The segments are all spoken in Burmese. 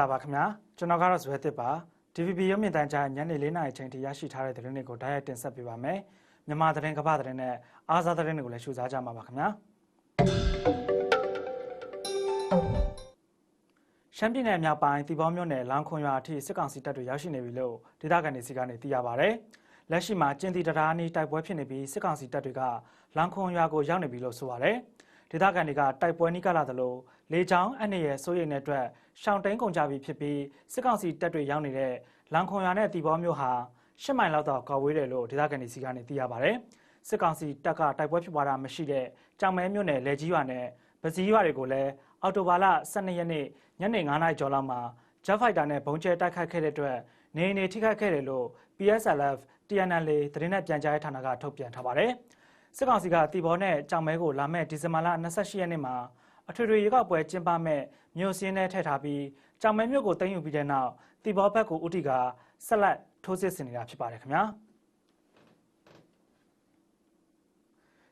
လာပါခင်ဗျာကျွန်တော်ကတော့ဇွဲတစ်ပါ DVB ရုပ်မြင်သံကြားညနေ၄နာရီချိန်ထိရရှိထားတဲ့သတင်းတွေကိုဓာတ်ရိုက်တင်ဆက်ပေးပါမယ်မြန်မာသတင်းကမ္ဘာသတင်းနဲ့အားစားသတင်းတွေကိုလည်းရှုစားကြမှာပါခင်ဗျာရှမ်းပြည်နယ်မြောက်ပိုင်းတီဘောမြို့နယ်လောင်ခွန်ရွာအထိစစ်ကောင်စီတပ်တွေရောက်ရှိနေပြီလို့ဒေသခံတွေစီကနေသိရပါဗျ။လက်ရှိမှာကျင်းတီတရားအနီးတိုက်ပွဲဖြစ်နေပြီးစစ်ကောင်စီတပ်တွေကလောင်ခွန်ရွာကိုရောက်နေပြီလို့ဆိုပါဗျ။ ဒေသခံတွေကတိုက်ပွဲနီးကလာသလိုလေချောင်းအနှရဲ့စိုးရိမ်တဲ့အတွက်ရှောင်းတိန်ကုန်ကြပြီဖြစ်ပြီးစစ်ကောင်စီတပ်တွေရောက်နေတဲ့လန်ခွန်ရွာနဲ့တီဘောမျိုးဟာရှစ်မိုင်လောက်တော့ကောက်ဝေးတယ်လို့ဒေသခံတွေစီကနေသိရပါဗျ။စစ်ကောင်စီတပ်ကတိုက်ပွဲဖြစ်ပွားတာမရှိတဲ့ကြောင်မဲမြို့နယ်လေကြီးရွာနဲ့ပစည်းရွာတွေကိုလည်းအော်တိုဘာလ12ရက်နေ့ညနေ9:00နာရီကျော်လောက်မှာ Jet Fighter နဲ့ဘုံကျဲတိုက်ခိုက်ခဲ့တဲ့အတွက်နေနေထိခိုက်ခဲ့တယ်လို့ PSLF TNL သတင်းနဲ့ပြန်ကြားရေးဌာနကထုတ်ပြန်ထားပါတယ်။ စစ်ကောင်စီကတီဘောနဲ့ကြောင်မဲကိုလာမဲ့ဒီဇင်ဘာလ28ရက်နေ့မှာအထွေထွေရွေးကောက်ပွဲကျင်းပမဲ့မြို့စင်းနဲ့ထည့်ထားပြီးကြောင်မဲမြို့ကိုတင်ယူပြီးတဲ့နောက်တီဘောဘက်ကိုဥတီကဆက်လက်ထိုးစစ်ဆင်နေတာဖြစ်ပါတယ်ခင်ဗျာ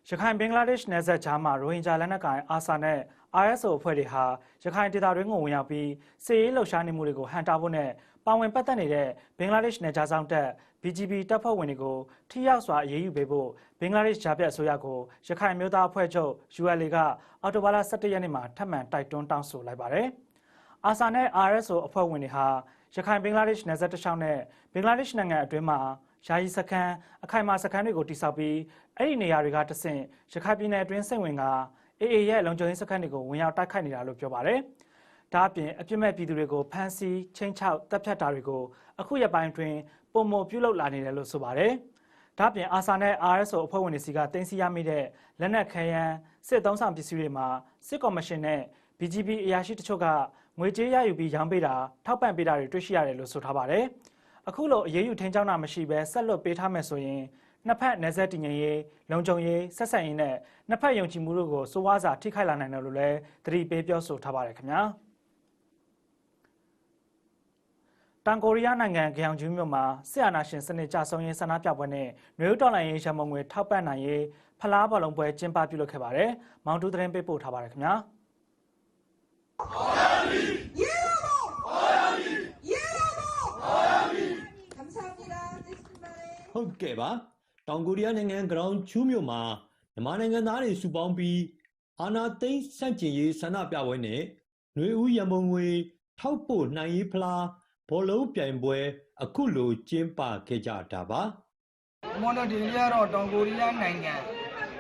ရခိုင်ဘင်္ဂလားဒေ့ရှ်နယ်စပ်ကြားမှာရိုဟင်ဂျာလက်နက်ကိုင်အာဆာနဲ့ RSO အဖွဲ့တွေဟာရခိုင်ဒေသတွင်းကိုဝင်ရောက်ပြီးစစ်ရေးလှုပ်ရှားနေမှုတွေကိုဟန်တာဖို့နဲ့ ပါဝင်ပတ်သက်နေတဲ့ဘင်္ဂလားဒေ့ရှ်နယ်ခြားစောင့်တပ် BGB တပ်ဖွဲ့ဝင်တွေကိုထိရောက်စွာအရေးယူပေးဖို့ဘင်္ဂလားဒေ့ရှ်ဂျာပြတ်အစိုးရကိုရခိုင်မျိုးသားအဖွဲ့ချုပ် ULA ကအော်တိုဘာလ17ရက်နေ့မှာထပ်မံတိုက်တွန်းတောင်းဆိုလိုက်ပါတယ်။အာဆာနဲ့ RSO အဖွဲ့ဝင်တွေဟာရခိုင်ဘင်္ဂလားဒေ့ရှ်နယ်စပ်တစ်လျှောက်နဲ့ဘင်္ဂလားဒေ့ရှ်နိုင်ငံအတွင်းမှာယာယီစခန်းအခိုင်အမာစခန်းတွေကိုတိစောက်ပြီးအဲ့ဒီနေရာတွေကတဆင့်ရခိုင်ပြည်နယ်အတွင်းစိတ်ဝင်ကအေအေရဲ့လုံခြုံရေးစခန်းတွေကိုဝင်ရောက်တိုက်ခိုက်နေတာလို့ပြောပါတယ်။ ဒါအပြင်အပြစ်မဲ့ပြည်သူတွေကိုဖမ်းဆီးချင်းချောက်တပ်ဖြတ်တာတွေကိုအခုရက်ပိုင်းတွင်ပုံမပြုလုပ်လာနေတယ်လို့ဆိုပါတယ်။ဒါအပြင်အာဆာနဲ့ RSO အဖွဲ့ဝင်တွေစီကတင်စီရမိတဲ့လက်နက်ခဲယမ်းစစ်သုံးဆောင်ပစ္စည်းတွေမှာစစ်ကော်မရှင်နဲ့ BGB အရာရှိတချို့ကငွေကြေးရယူပြီးရောင်းပေးတာထောက်ပံ့ပေးတာတွေတွေ့ရှိရတယ်လို့ဆိုထားပါတယ်။အခုလိုအရေးယူထင်းကြောင်းတာမရှိဘဲဆက်လွတ်ပေးထားမယ်ဆိုရင်နှစ်ဖက်နယ်စပ်တည်ငြိမ်ရေးလုံခြုံရေးဆက်ဆံရေးနဲ့နှစ်ဖက်ယုံကြည်မှုတို့ကိုစိုးဝါးစွာထိခိုက်လာနိုင်တယ်လို့လည်းသတိပေးပြောဆိုထားပါတယ်ခင်ဗျာ တန်ကိုရီးယားနိုင်ငံဂယန်ဂျူးမြို့မှာဆရာနာရှင်စနစ်ကြဆုံးရေးဆန္ဒပြပွဲနဲ့မျိုးတော်လိုင်းရေးရမုံငွေထောက်ပံ့နိုင်ရေးဖလားဘောလုံးပွဲကျင်းပပြုလုပ်ခဲ့ပါတယ်။မောင်တူသတင်းပေးပို့ထားပါတယ်ခင်ဗျာ။ဟုတ်ကဲ့ပါ။တောင်ကိုရီးယားနိုင်ငံဂရောင်းချူးမြို့မှာမြန်မာနိုင်ငံသားတွေစုပေါင်းပြီးအာနာသိန်းစန့်ကျင်ရေးဆန္ဒပြပွဲနဲ့ຫນွေဦးရမုံငွေထောက်ပို့နိုင်ရေးဖလား ဘောလုံးပြိုင်ပွဲ အခုလိုကျင်းပခဲ့ကြတာပါမွန်ဒဒီရီကတော့တောင်ကိုရီးယားနိုင်ငံ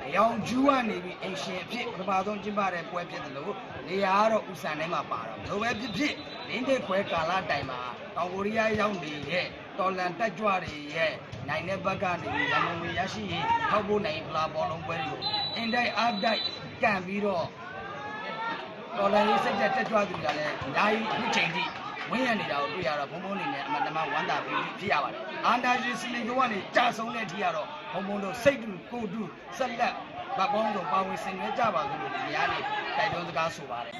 အယောင်ကျူးကနေပြီးအင်ရှင်အဖြစ်ပထမဆုံးကျင်းပတဲ့ပွဲဖြစ်တယ်လို့နေရာကတော့ဥစံထဲမှာပါတော့ဘယ်ပဲဖြစ်ဖြစ်လင်းတဲ့ခွဲကာလတိုင်မှာတောင်ကိုရီးယားရောက်နေတဲ့တော်လန်တက်ကြွတွေရဲ့နိုင်တဲ့ဘက်ကနေပြီးရမုံတွေရရှိရင်ထောက်ဖို့နိုင်ဖလားဘောလုံးပွဲတွေကိုအင်တိုက်အားတိုက်ကန်ပြီးတော့တော်လန်ရေးစိတ်သက်တက်ကြွသူတွေကလည်းအများကြီးအခုချိန်ထိ ဝင်းရနေတာကိုတွေ့ရတော့ဘုံဘုံနေနဲ့အမှန်တမ်းဝမ်းသာပြီးဖြစ်ရပါတယ်အာနာရှင်စလီကိုကနေကြာဆုံးတဲ့အထိကတော့ဘုံဘုံတို့စိတ်တူကိုယ်တူဆက်လက်ဗတ်ပေါင်းစုံပါဝင်ဆင်နွှဲကြပါလို့ဒီနေရာနေတိုက်တွန်းစကားဆိုပါတယ်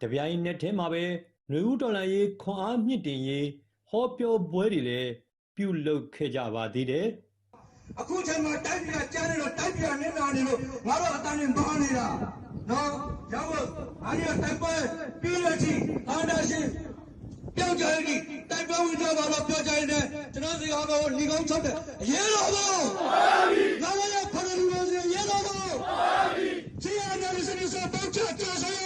တပြိုင်နက်တည်းမှာပဲຫນွေဦးတော်လိုင်းရေးခွန်အားမြင့်တင်ရေးဟောပြောပွဲတွေလည်းပြုလုပ်ခဲ့ကြပါသေးတယ် အခုချိန်မှာတိုက်ပြည်ကကြားနေတော့တိုက်ပြည်ကနင်းလာနေလို့ငါတို့အတန်းနဲ့မဟာနေတာနော်ရောက်ဖို့အားရတိုက်ပွဲပြီးလို့ချင်းအာနာရှင်ပြောင်းကြရည်တိုက်ပွဲဝင်ကြပါတော့ပြောကြရင်လည်းကျွန်တော်စီကားကိုလီကောင်းချုပ်တယ်အရေးတော်ပါငါတို့ရဖရလူလို့စီရေးတော်ပါစီရနာစနေစပေါချချဆိုင်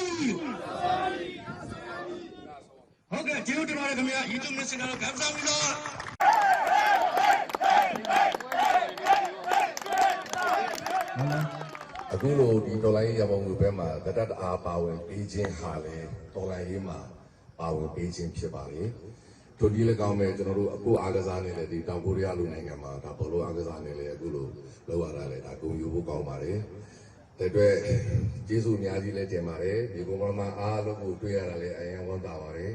ဟုတ်ကဲ့ကျေးဇူးတင်ပါတယ်ခင်ဗျာ YouTube နဲ့စင်တာတော့ကပ်စားပြီးတော့ အခုလိုဒီတော်လိုင်းရေးရပုံငွေဘက်မှာတတတအားပါဝင်ပေးခြင်းဟာလေတော်လိုင်းရေးမှာပါဝင်ပေးခြင်းဖြစ်ပါလေတို့ဒီလည်းကောင်းမယ်ကျွန်တော်တို့အခုအားကစားနေလေဒီတောင်ကိုရီးယားလူနိုင်ငံမှာဒါဘောလုံးအားကစားနေလေအခုလိုလောက်ရတာလေဒါဂုဏ်ယူဖို့ကောင်းပါတယ်တဲ့အတွက်ကျေးဇူးအများကြီးလည်းတင်ပါတယ်ဒီကုန်းကမှာအားလုံးကိုတွေ့ရတာလည်းအရင်ဝမ်းသာပါတယ်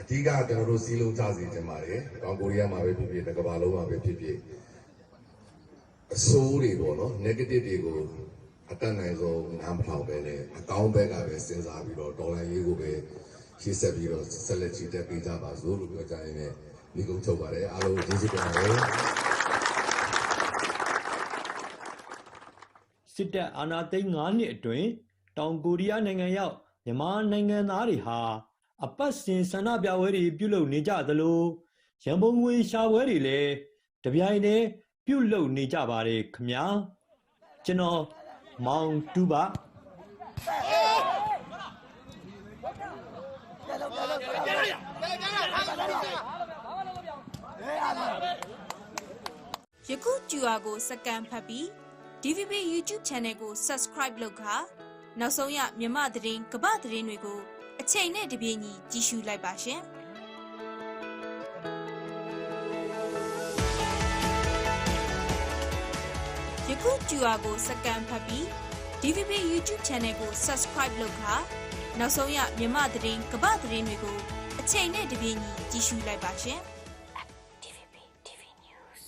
အဓိကကျွန်တော်တို့စီးလုံးကြစီတင်ပါတယ်တောင်ကိုရီးယားမှာပဲဖြစ်ဖြစ်တစ်ကမ္ဘာလုံးမှာပဲဖြစ်ဖြစ် အဆိုးတွေပေါ့နော် negative တွေကိုအတက်နိုင်ဆုံးနားမထောင်ပဲနဲ့အကောင်းဘက်ကပဲစဉ်းစားပြီးတော့ဒေါ်လာရေးကိုပဲရှင်းဆက်ပြီးတော့ဆက်လက်ချီတက်ပေးကြပါစို့လို့ပြောကြရင်လည်းဒီကုန်းချုပ်ပါတယ်အားလုံးကျေးဇူးတင်ပါတယ်စစ်တပ်အာဏာသိမ်း9နှစ်အတွင်းတောင်ကိုရီးယားနိုင်ငံရောက်မြန်မာနိုင်ငံသားတွေဟာအပတ်စဉ်ဆန္ဒပြပွဲတွေပြုလုပ်နေကြသလိုရန်ပုံငွေရှာပွဲတွေလည်းတပြိုင်တည်း ပြုလုပ်နေကြပါတယ်ခင်ဗျာကျွန်တော်မောင်တူပါယခု QR ကိုစကန်ဖတ်ပြီး DVB YouTube Channel ကို Subscribe လုပ်ခါနောက်ဆုံးရမြမသတင်းကပ္ပသတင်းတွေကိုအချိန်နဲ့တပြေးညီကြည့်ရှုလိုက်ပါရှင်။။ ခု QR ကိုစကန်ဖတ်ပြီး DVB YouTube Channel ကို Subscribe လုပ်ခါနောက်ဆုံးရမြမသတင်းကပ္ပသတင်းတွေကိုအချိန်နဲ့တပြေးညီကြည့်ရှုလိုက်ပါရှင်။ DVB TV News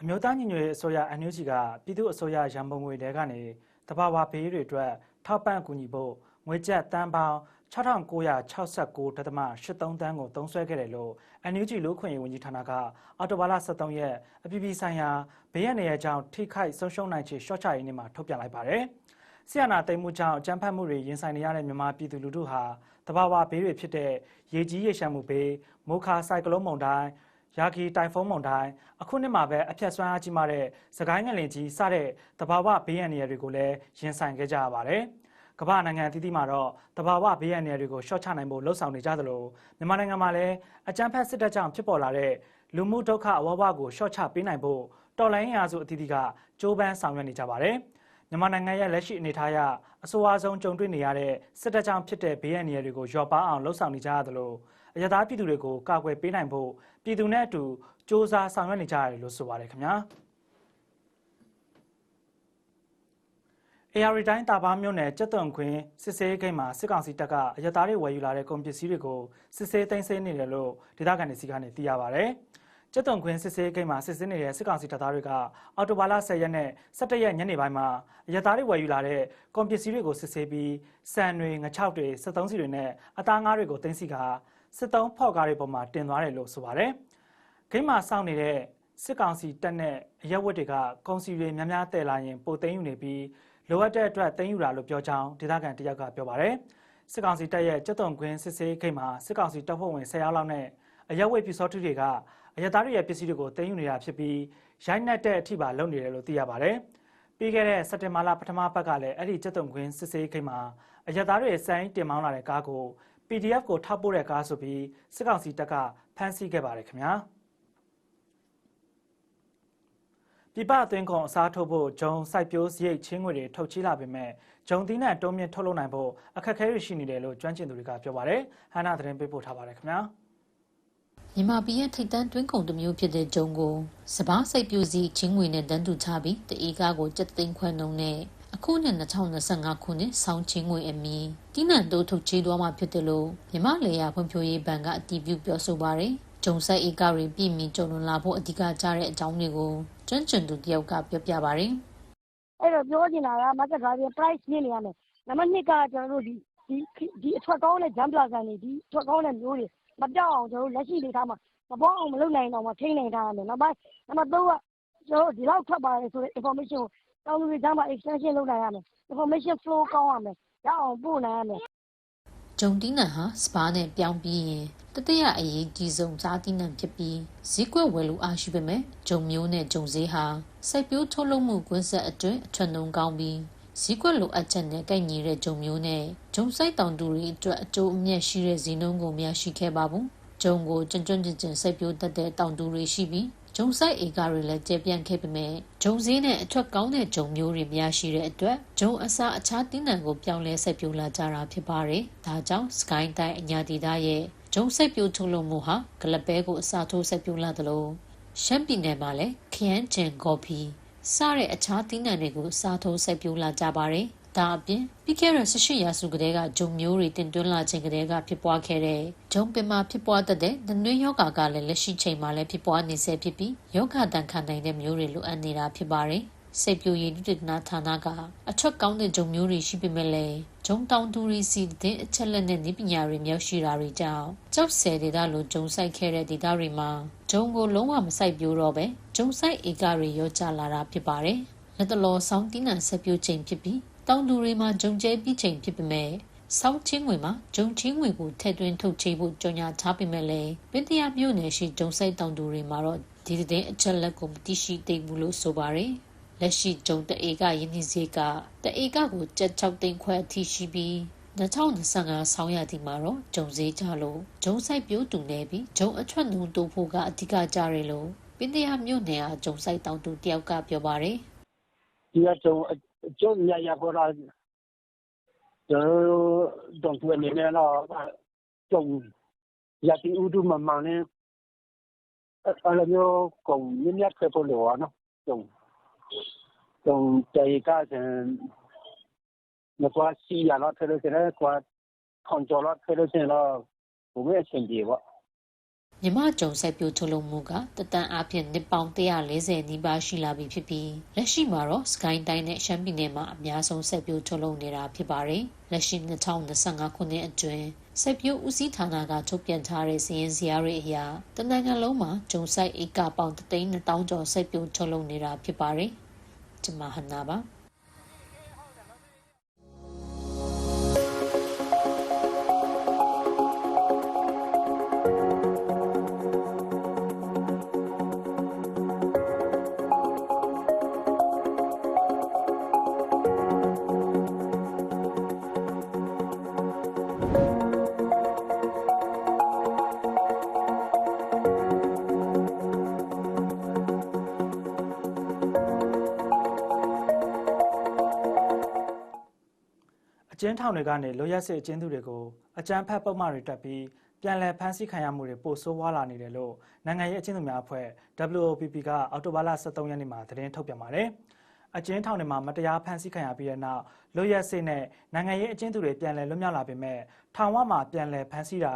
အမျိုးသားညီညွတ်ရေးအစိုးရ NUG ကပြည်သူ့အစိုးရရန်ပုံငွေတွေကနေတဘာဝဘေးတွေအတွက်ထောက်ပံ့ကူညီဖို့ငွေကျပ်တန်ပေါင်း 6969.83တန်းကိုသုံးစွဲခဲ့တယ်လို့ NUG လူ့အခွင့်အရေးဝန်ကြီးဌာနကအော်တိုဘာလ23ရက်အပြည်ပြည်ဆိုင်ရာဘေးရန်နေရကြောင်းထိခိုက်ဆုံးရှုံးနိုင်ခြေရှော့ချရေးနေ့မှာထုတ်ပြန်လိုက်ပါတယ်။ဆီယနာသိမ်းမှုကြောင့်အကြမ်းဖက်မှုတွေရင်ဆိုင်နေရတဲ့မြန်မာပြည်သူလူထုဟာတဘာဝဘေးတွေဖြစ်တဲ့ရေကြီးရေရှမ်းမှုဘေးမိုခါဆိုင်ကလုန်းမုန်တိုင်းရာဂီတိုင်ဖုန်းမုန်တိုင်းအခုနှစ်မှာပဲအပြတ်ဆွမ်းအားကြီးမားတဲ့စကိုင်းငလင်ကြီးစတဲ့တဘာဝဘေးရန်နေရတွေကိုလည်းရင်ဆိုင်ခဲ့ကြရပါတယ်။ ကမ္ဘာနိုင်ငံအသီးသီးမှာတော့တဘာဝဘေးရန်နေရတွေကိုရှော့ချနိုင်ဖို့လှုံ့ဆော်နေကြသလိုမြန်မာနိုင်ငံမှာလည်းအကြမ်းဖက်စစ်တပ်ကြောင့်ဖြစ်ပေါ်လာတဲ့လူမှုဒုက္ခအဝဘကိုရှော့ချပေးနိုင်ဖို့တော်လိုင်းရာစုအသီးသီးကကြိုးပမ်းဆောင်ရွက်နေကြပါတယ်။မြန်မာနိုင်ငံရဲ့လက်ရှိအနေအထားအရအဆိုအဆုံးကြုံတွေ့နေရတဲ့စစ်တပ်ကြောင့်ဖြစ်တဲ့ဘေးရန်နေရတွေကိုလျော့ပါအောင်လှုံ့ဆော်နေကြရသလိုအရသာပြည်သူတွေကိုကာကွယ်ပေးနိုင်ဖို့ပြည်သူနဲ့အတူစ조사ဆောင်ရွက်နေကြရတယ်လို့ဆိုပါတယ်ခင်ဗျာ AR တိုင်းတာဘာမြို့နယ်ကျက်သွန်ခွင်းစစ်ဆေးဂိတ်မှာစစ်ကောင်စီတပ်ကအရသားတွေဝယ်ယူလာတဲ့ကုန်ပစ္စည်းတွေကိုစစ်ဆေးသိမ်းဆည်းနေတယ်လို့ဒေသခံတွေစီကနေသိရပါဗျ။ကျက်သွန်ခွင်းစစ်ဆေးဂိတ်မှာစစ်ဆေးနေတဲ့စစ်ကောင်စီတပ်သားတွေကအော်တိုဘာလ10ရက်နဲ့17ရက်ညနေပိုင်းမှာအရသားတွေဝယ်ယူလာတဲ့ကုန်ပစ္စည်းတွေကိုစစ်ဆေးပြီးစံတွေငချောက်တွေ73စီတွေနဲ့အသားငါးတွေကိုသိမ်းဆည်းကာစစ်တုံးဖော့ကားတွေပေါ်မှာတင်သွားတယ်လို့ဆိုပါတယ်။ဂိတ်မှာစောင့်နေတဲ့စစ်ကောင်စီတပ်နဲ့အရက်ဝတ်တွေကကုန်စီတွေများများတည်လာရင်ပိုသိမ်းယူနေပြီး လိုအပ်တဲ့အတွက်သိမ်းယူတာလို့ပြောကြောင်းဒေသခံတယောက်ကပြောပါတယ်။စစ်ကောင်စီတပ်ရဲ့ကျက်သွန်ခွင်းစစ်ဆေးဂိတ်မှာစစ်ကောင်စီတပ်ဖွဲ့ဝင်10ယောက်လောက်နဲ့အရက်ဝတ်ပြူစောထုတွေကအရသားတွေရဲ့ပစ္စည်းတွေကိုသိမ်းယူနေတာဖြစ်ပြီးရိုက်နှက်တဲ့အထိပါလုပ်နေတယ်လို့သိရပါတယ်။ပြီးခဲ့တဲ့စက်တင်ဘာလပထမပတ်ကလည်းအဲ့ဒီကျက်သွန်ခွင်းစစ်ဆေးဂိတ်မှာအရသားတွေစိုင်းတင်မောင်းလာတဲ့ကားကို PDF ကိုထောက်ပို့တဲ့ကားဆိုပြီးစစ်ကောင်စီတပ်ကဖမ်းဆီးခဲ့ပါတယ်ခင်ဗျာ။ ပြပအသွင်းကုန်အစားထိုးဖို့ဂျုံစိုက်ပျိုးစရိတ်ချင်းငွေတွေထုတ်ချေးလာပေမဲ့ဂျုံသီးနှံတုံးမြင့်ထုတ်လုပ်နိုင်ဖို့အခက်အခဲတွေရှိနေတယ်လို့ကျွမ်းကျင်သူတွေကပြောပါတယ်။ဟန်နာသတင်းပေးပို့ထားပါတယ်ခင်ဗျာ။မြန်မာပြည်ရဲ့ထိပ်တန်းတွင်းကုန်တစ်မျိုးဖြစ်တဲ့ဂျုံကိုစပားစိတ်ပြူစီချင်းငွေနဲ့တန်းတူချပြီးတအေးကားကိုစက်သိန်းခွဲနှုန်းနဲ့အခုနှစ်2025ခုနှစ်ဆောင်းချင်းငွေအမီတိနံတို့ထုတ်ချေးသွားမှာဖြစ်တယ်လို့မြန်မာလေယာဖွံ့ဖြိုးရေးဘဏ်ကအတည်ပြုပြောဆိုပါတယ်။ဂျုံဆိုင်အေကာတွေပြည်မီကြုံလွန်လာဖို့အဓိကကြားတဲ့အကြောင်းတွေကို ကျွမ်းကျင်သူတယောက်က ပြောပြပါဗျ။အဲ့တော့ ပြောချင်တာက market value price မြင့်နေရမယ် နံပါတ်2ကကျွန်တော်တို့ဒီဒီဒီအထွက်ကောင်းတဲ့ jump plaza တွေ ဒီအထွက်ကောင်းတဲ့မျိုးတွေ မပြောက်အောင် ကျွန်တော်တို့ လက်ရှိလေးထားမှာ မပေါအောင် မလုပ်နိုင်တော့မှ ထိန်းနိုင်ထားရမယ်နောက်ပိုင်းနံပါတ်3ကကျွန်တော်တို့ ဒီလောက်ထွက်ပါတယ်ဆိုတဲ့ information ကို တောင်သူတွေကြားမှာ extension လုပ်နိုင်ရမယ် information flow ကောင်းရမယ် ရအောင်ပို့နိုင်ရမယ် ဂျုံတီးနံဟာ စပါးနဲ့ပြောင်းပြီးရင် တတိယအရေးကြီးဆုံးစားတီးနံဖြစ်ပြီးဈေးကွက်ဝယ်လူအားရှိပေမဲ့ဂျုံမျိုးနဲ့ဂျုံဈေးဟာစိုက်ပျိုးထုတ်လုပ်မှုကွင်းဆက်အတွင်းအထွတ်နှုံကောင်းပြီးဈေးကွက်လိုအပ်ချက်နဲ့ကိုက်ညီတဲ့ဂျုံမျိုးနဲ့ဂျုံစိုက်တောင်သူတွေအတွက်အကျိုးအမြတ်ရှိတဲ့ဈေးနှုန်းကိုမရရှိခဲ့ပါဘူးဂျုံကိုကျွန်းကျွန်းကျင်ကျင်စိုက်ပျိုးတတ်တဲ့တောင်သူတွေရှိပြီးဂျုံဆိုင်ဧကတွေလည်းကျပြန့်ခဲ့ပေမဲ့ဂျုံစည်းနဲ့အထွက်ကောင်းတဲ့ဂျုံမျိုးတွေမရရှိတဲ့အတွက်ဂျုံအစားအခြားတင်းနံကိုပြောင်းလဲစိုက်ပျိုးလာကြတာဖြစ်ပါတယ်။ဒါကြောင့်စကိုင်းတိုင်းအညာဒေသရဲ့ ဂျုံစိုက်ပျိုးထုတ်လုပ်မှုဟာဂလပဲကိုအစားထိုးစိုက်ပျိုးလာသလိုရှမ်းပြည်နယ်မှာလည်းခရမ်းကျင်ကော်ဖီစတဲ့အခြားတင်းနံတွေကိုအစားထိုးစိုက်ပျိုးလာကြပါတယ်။ဒါအပြင်ပြီးခဲ့တဲ့18ရာစုကတည်းကဂျုံမျိုးတွေတင်သွင်းလာခြင်းကတည်းကဖြစ်ပွားခဲ့တဲ့ဂျုံပင်မှာဖြစ်ပွားတတ်တဲ့နှွေးယောဂါကလည်းလက်ရှိချိန်မှာလည်းဖြစ်ပွားနေဆဲဖြစ်ပြီးယောဂတန်ခံနိုင်တဲ့မျိုးတွေလိုအပ်နေတာဖြစ်ပါတယ်။ စိတ်ပြိုရည်ဒုတိယဌာနကအထွက်ကောင်းတဲ့ဂျုံမျိုးတွေရှိပေမဲ့လည်းဂျုံတောင်သူတွေစီတဲ့အချက်လက်နဲ့ဤပညာတွေမြောက်ရှိတာတွေကြောင့်ကြောက်ဆယ်ဒေသလိုဂျုံဆိုင်ခဲ့တဲ့ဒေသတွေမှာဂျုံကိုလုံးဝမဆိုင်ပြိုးတော့ပဲဂျုံဆိုင်ဧကတွေရောကျလာတာဖြစ်ပါတယ်။လက်တလောဆောင်းတင်းနံဆက်ပြိုချိန်ဖြစ်ပြီးတောင်သူတွေမှာဂျုံကျဲပြီးချိန်ဖြစ်ပေမဲ့ဆောင်းချင်းငွေမှာဂျုံချင်းငွေကိုထည့်သွင်းထုတ်ချေဖို့ကြော်ညာထားပေမဲ့လည်းပင်တရမြို့နယ်ရှိဂျုံဆိုင်တောင်သူတွေမှာတော့ဒီတဲ့အချက်လက်ကိုမသိရှိသေးဘူးလို့ဆိုပါတယ် လက်ရှိဂျုံတအေကယင်းဒီစီကတအေကကိုကြက်6သိန်းခွဲအထိရှိပြီး2025ဆောင်းရသည်မှာတော့ဂျုံစည်းကြလို့ဂျုံဆိုင်ပြိုးတူနေပြီးဂျုံအထွက်နှုံတိုးဖို့ကအဓိကကြရလို့ပင်တရမြို့နယ်အားဂျုံဆိုင်တောင်သူတယောက်ကပြောပါတယ်ဒီကကျုံကျုံရရပေါ်လာကျွန်တော်တို့အနေနဲ့တော့ကျုံရတီဥဒုမမနဲ့အဲ့လိုမျိုးကုန်မြင့်မြတ်ခဲ့ဖို့လိုရနော်ကျုံ ကျုံတေကစံမကွာစီရတော့ထဲလို့စရဲကွာခွန်ကျော်တော့ထဲလို့စရင်တော့ဘုံရဲ့အချိန်ကြီးပေါ့မြမကြုံဆက်ပြိုထုတ်လုပ်မှုကတတန်အားဖြင့်နှစ်ပေါင်း140နီးပါးရှိလာပြီဖြစ်ပြီးလက်ရှိမှာတော့စကိုင်းတိုင်းနဲ့ရှမ်းပြည်နယ်မှာအများဆုံးဆက်ပြိုထုတ်လုပ်နေတာဖြစ်ပါတယ်။လက်ရှိ2025ခုနှစ်အတွင်းဆက်ပြိုဦးစီးဌာနကထုတ်ပြန်ထားတဲ့စီရင်စရာတွေအရတနိုင်ငံလုံးမှာဂျုံဆိုင်ဧကပေါင်း3,000ကျော်ဆက်ပြိုထုတ်လုပ်နေတာဖြစ်ပါတယ်။ ကျွန်မဟနာပါ။ ကျဉ်းထောင်တွေကနေလိုရက်စစ်အကျဉ်းသူတွေကိုအကြမ်းဖက်ပုံမှန်တွေတက်ပြီးပြန်လည်ဖမ်းဆီးခံရမှုတွေပိုဆိုးဝါးလာနေတယ်လို့နိုင်ငံရေးအကျဉ်းသူများအဖွဲ့ WOPP ကအောက်တိုဘာလ23ရက်နေ့မှာသတင်းထုတ်ပြန်ပါတယ်။အကျဉ်းထောင်တွေမှာမတရားဖမ်းဆီးခံရပြီးတဲ့နောက်လိုရက်စစ်နဲ့နိုင်ငံရေးအကျဉ်းသူတွေပြန်လည်လွတ်မြောက်လာပေမဲ့ထောင်ဝမှာပြန်လည်ဖမ်းဆီးတာ